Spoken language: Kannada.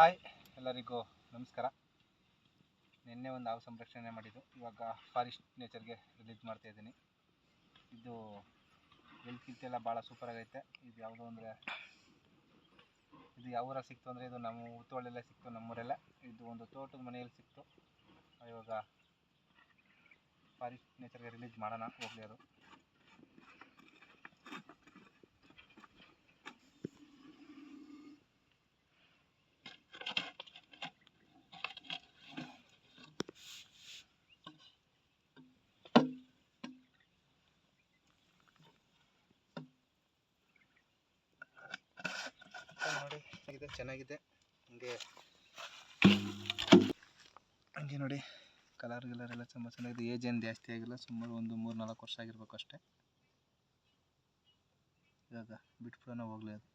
ಹಾಯ್, ಎಲ್ಲರಿಗೂ ನಮಸ್ಕಾರ. ನಿನ್ನೆ ಒಂದು ಹಾವು ಸಂರಕ್ಷಣೆ ಮಾಡಿದ್ದು. ಇವಾಗ ಫಾರೆಸ್ಟ್ ನೇಚರ್ಗೆ ರಿಲೀಸ್ ಮಾಡ್ತಾ ಇದ್ದೀನಿ. ಇದು ಎಲ್ಲಿ ಕಿಲ್ತೆಲ್ಲ ಭಾಳ ಸೂಪರಾಗೈತೆ ಇದು ಯಾವುದು ಅಂದರೆ, ಇದು ಯಾವ ಸಿಕ್ತು ಅಂದರೆ ಇದು ನಮ್ಮ ಉತ್ತೋಳೆಲ್ಲ ಸಿಕ್ತು, ನಮ್ಮೂರೆಲ್ಲ. ಇದು ಒಂದು ತೋಟದ ಮನೆಯಲ್ಲಿ ಸಿಕ್ತು. ಇವಾಗ ಫಾರೆಸ್ಟ್ ನೇಚರ್ಗೆ ರಿಲೀಸ್ ಮಾಡೋಣ ಹೋಗ್ಲಿ ಅದು. ಇದೆ, ಚೆನ್ನಾಗಿದೆ. ಹಂಗೆ ಹಂಗೆ ನೋಡಿ ಕಲರ್ ಗಿಲರ್ ಎಲ್ಲ ತುಂಬ ಚೆನ್ನಾಗಿದೆ. ಏಜ್ ಏನು ಜಾಸ್ತಿ ಆಗಿಲ್ಲ, ಸುಮಾರು ಒಂದು ಮೂರು ನಾಲ್ಕು ವರ್ಷ ಆಗಿರ್ಬೇಕು ಅಷ್ಟೇ. ಇವಾಗ ಬಿಟ್ಬಿಡೋಣ ಹೋಗ್ಲಿ ಅದು.